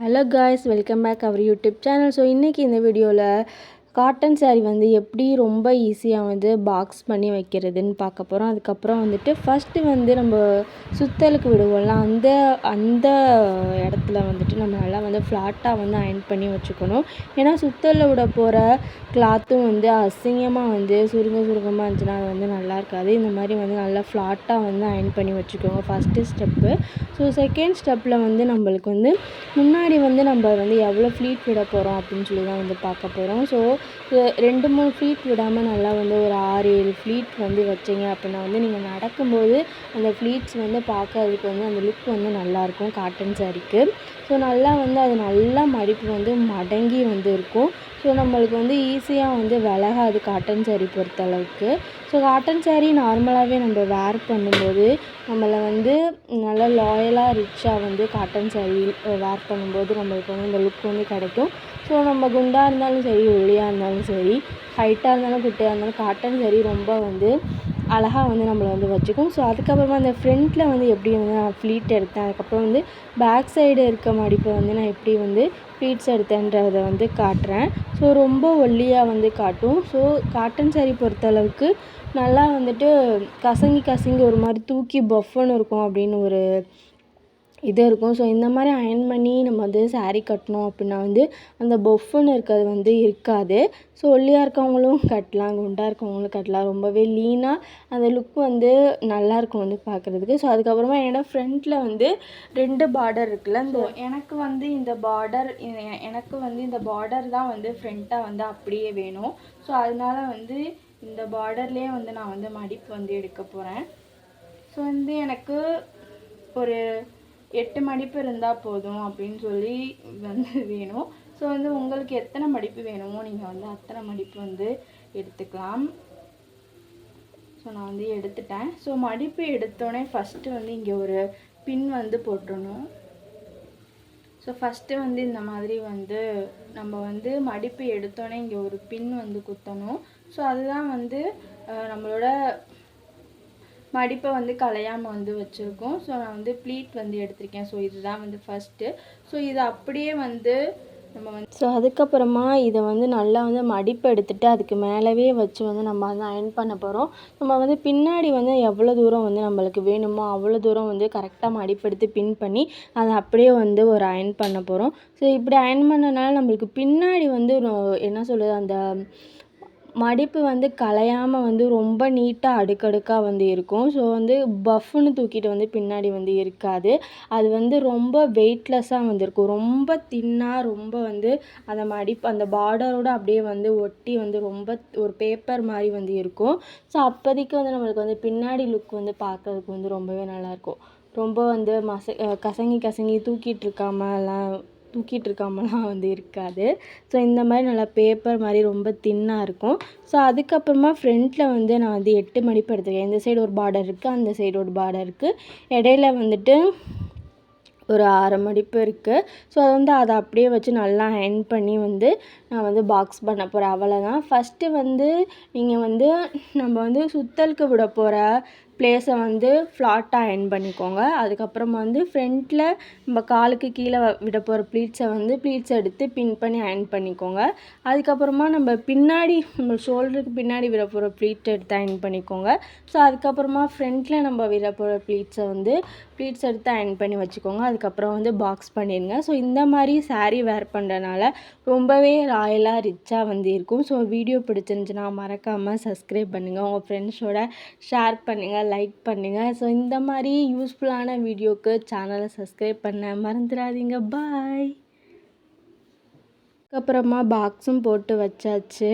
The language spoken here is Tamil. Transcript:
Hello guys welcome back our YouTube channel so இன்றைக்கி இந்த வீடியோவில் காட்டன் சேரீ வந்து எப்படி ரொம்ப ஈஸியாக வந்து பாக்ஸ் பண்ணி வைக்கிறதுன்னு பார்க்க போகிறோம் அதுக்கப்புறம் வந்துட்டு ஃபஸ்ட்டு வந்து நம்ம சுத்தலுக்கு விடுவோம்ல அந்த அந்த இடத்துல வந்துட்டு நம்ம நல்லா வந்து ஃப்ளாட்டாக வந்து அயன் பண்ணி வச்சுக்கணும். ஏன்னா சுத்தலில் விட போகிற கிளாத்தும் வந்து அசிங்கமாக வந்து சுருங்க சுருங்கமாக இருந்துச்சுன்னா அது வந்து நல்லா இருக்காது. இந்த மாதிரி வந்து நல்லா ஃப்ளாட்டாக வந்து அயன் பண்ணி வச்சுக்கோங்க ஃபஸ்ட்டு ஸ்டெப்பு ஸோ செகண்ட் ஸ்டெப்பில் வந்து நம்மளுக்கு வந்து முன்னாடி வந்து நம்ம வந்து எவ்வளோ ஃப்ளீட் விட போகிறோம் அப்படின்னு சொல்லி தான் வந்து பார்க்க போகிறோம் ஸோ ரெண்டு மூணு ஃப்ளீட் விடாமல் நல்லா வந்து ஒரு ஆறு ஏழு ஃப்ளீட் வந்து வச்சிங்க அப்படின்னா வந்து நீங்கள் நடக்கும்போது அந்த ஃப்ளீட்ஸ் வந்து பார்க்கறதுக்கு வந்து அந்த லுக் வந்து நல்லாயிருக்கும் காட்டன் சாரீக்கு ஸோ நல்லா வந்து அது நல்லா மடிப்பு வந்து மடங்கி வந்து இருக்கும். ஸோ நம்மளுக்கு வந்து ஈஸியாக வந்து விலகாது காட்டன் saree பொறுத்தளவுக்கு. ஸோ காட்டன் saree நார்மலாகவே நம்ம வேர் பண்ணும்போது நம்மளை வந்து நல்லா லாயலாக ரிச்சாக வந்து காட்டன் saree வேர் பண்ணும்போது நம்மளுக்கு வந்து இந்த லுக் வந்து கிடைக்கும். ஸோ நம்ம குண்டாக இருந்தாலும் சரி ஒல்லியாக இருந்தாலும் சரி ஹைட்டாக இருந்தாலும் குட்டையாக இருந்தாலும் காட்டன் சேரீ ரொம்ப வந்து அழகாக வந்து நம்மளை வந்து வச்சுக்கும். ஸோ அதுக்கப்புறமா அந்த ஃப்ரண்ட்டில் வந்து எப்படி வந்து நான் ஃப்ளீட் எடுத்தேன் அதுக்கப்புறம் வந்து பேக் சைடு இருக்க மடிப்பை வந்து நான் எப்படி வந்து ஃப்ளீட்ஸ் எடுத்தேன்றதை வந்து காட்டுறேன். ஸோ ரொம்ப ஒல்லியாக வந்து காட்டும். ஸோ காட்டன் saree பொறுத்தளவுக்கு நல்லா வந்துட்டு கசங்கி கசங்கி ஒரு மாதிரி தூக்கி பஃப்னு இருக்கும் அப்படின்னு ஒரு இது இருக்கும். ஸோ இந்த மாதிரி அயன் பண்ணி நம்ம வந்து saree கட்டினோம் அப்படின்னா வந்து அந்த பொஃப்னு இருக்கிறது வந்து இருக்காது. ஸோ ஒல்லியாக இருக்கவங்களும் கட்டலாம் குண்டாக இருக்கவங்களும் கட்டலாம். ரொம்பவே லீனாக அந்த லுக் வந்து நல்லாயிருக்கும் வந்து பார்க்குறதுக்கு. ஸோ அதுக்கப்புறமா என்னோடய ஃப்ரண்ட்டில் வந்து ரெண்டு பார்டர் இருக்குல்ல இந்த எனக்கு வந்து இந்த பார்டர் எனக்கு வந்து இந்த பார்டர் தான் வந்து ஃப்ரண்ட்டாக வந்து அப்படியே வேணும். ஸோ அதனால வந்து இந்த பார்டர்லேயே வந்து நான் வந்து மடிப்பு வந்து எடுக்க போகிறேன் ஸோ வந்து எனக்கு ஒரு எட்டு மடிப்பு இருந்தால் போதும் அப்படின்னு சொல்லி வந்து வேணும். ஸோ வந்து உங்களுக்கு எத்தனை மடிப்பு வேணுமோ நீங்கள் வந்து அத்தனை மடிப்பு வந்து எடுத்துக்கலாம். ஸோ நான் வந்து எடுத்துட்டேன். ஸோ மடிப்பு எடுத்தோடனே ஃபஸ்ட்டு வந்து இங்கே ஒரு பின் வந்து போட்டுடணும் ஸோ ஃபஸ்ட்டு வந்து இந்த மாதிரி வந்து நம்ம வந்து மடிப்பு எடுத்தோடனே இங்கே ஒரு பின் வந்து குத்தணும். ஸோ அதுதான் வந்து நம்மளோட மடிப்பை வந்து கலையாமல் வந்து வச்சுருக்கோம். ஸோ நான் வந்து ப்ளீட் வந்து எடுத்திருக்கேன். ஸோ இதுதான் வந்து ஃபஸ்ட்டு ஸோ இது அப்படியே வந்து நம்ம வந்து ஸோ அதுக்கப்புறமா இதை வந்து நல்லா வந்து மடிப்பு எடுத்துகிட்டு அதுக்கு மேலவே வச்சு வந்து நம்ம வந்து அயன் பண்ண போகிறோம் நம்ம வந்து பின்னாடி வந்து எவ்வளோ தூரம் வந்து நம்மளுக்கு வேணுமோ அவ்வளோ தூரம் வந்து கரெக்டாக மடிப்பெடுத்து பின் பண்ணி அதை அப்படியே வந்து ஒரு அயன் பண்ண போகிறோம் ஸோ இப்படி அயன் பண்ணனால நம்மளுக்கு பின்னாடி வந்து என்ன சொல்லுது அந்த மடிப்பு வந்து கலையாமல் வந்து ரொம்ப நீட்டாக அடுக்கடுக்காக வந்து இருக்கும். ஸோ வந்து பஃப்னு தூக்கிட்டு வந்து பின்னாடி வந்து இருக்காது. அது வந்து ரொம்ப வெயிட்லெஸ்ஸாக வந்து இருக்கும். ரொம்ப தின்னாக ரொம்ப வந்து அந்த மடிப்பு அந்த பார்டரோட அப்படியே வந்து ஒட்டி வந்து ரொம்ப ஒரு பேப்பர் மாதிரி வந்து இருக்கும். ஸோ அப்போதைக்கு வந்து நம்மளுக்கு வந்து பின்னாடி லுக் வந்து பார்க்கறதுக்கு வந்து ரொம்பவே நல்லாயிருக்கும் ரொம்ப வந்து மச கசங்கி கசங்கி தூக்கிட்டு இருக்காமலாம் தூக்கிட்டு இருக்காமலாம் வந்து இருக்காது. ஸோ இந்த மாதிரி நல்லா பேப்பர் மாதிரி ரொம்ப தின்னாக இருக்கும். ஸோ அதுக்கப்புறமா ஃப்ரண்ட்டில் வந்து நான் வந்து எட்டு மடிப்பு எடுத்துருக்கேன் இந்த சைடு ஒரு பார்டர் இருக்குது அந்த சைடு ஒரு பார்டர் இருக்குது இடையில வந்துட்டு ஒரு அரை மடிப்பு இருக்குது ஸோ அது வந்து அதை அப்படியே வச்சு நல்லா ஹேண்ட் பண்ணி வந்து நான் வந்து பாக்ஸ் பண்ண போகிறேன் அவ்வளோதான் ஃபஸ்ட்டு வந்து நீங்கள் வந்து நம்ம வந்து சுத்தலுக்கு விட போகிற பிளேஸை வந்து ஃப்ளாட்டாக எண்ட் பண்ணிக்கோங்க. அதுக்கப்புறமா வந்து ஃப்ரண்ட்டில் நம்ம காலுக்கு கீழே வ- விட போகிற ப்ளீட்ஸை வந்து ப்ளீட்ஸ் எடுத்து பின் பண்ணி அயன் பண்ணிக்கோங்க. அதுக்கப்புறமா நம்ம பின்னாடி நம்ம ஷோல்டருக்கு பின்னாடி விட போகிற ப்ளீட் எடுத்து அயன் பண்ணிக்கோங்க. ஸோ அதுக்கப்புறமா ஃப்ரண்ட்டில் நம்ம விட போகிற ப்ளீட்ஸை வந்து ப்ளீட்ஸ் எடுத்து அயன் பண்ணி வச்சுக்கோங்க. அதுக்கப்புறம் வந்து பாக்ஸ் பண்ணிடுங்க. ஸோ இந்த மாதிரி சாரீ வேர் பண்ணுறனால ரொம்பவே ராயலாக ரிச்சாக வந்து இருக்கும். ஸோ வீடியோ பிடிச்சிருந்துச்சுன்னா மறக்காமல் சப்ஸ்கிரைப் பண்ணுங்கள் உங்கள் ஃப்ரெண்ட்ஸோட ஷேர் பண்ணுங்கள் லைக் பண்ணுங்கள் ஸோ இந்த மாதிரி யூஸ்ஃபுல்லான வீடியோக்கு சேனலை சப்ஸ்கிரைப் பண்ண மறந்துடாதீங்க. பாய் அதுக்கப்புறமா பாக்ஸும் போட்டு வச்சாச்சு.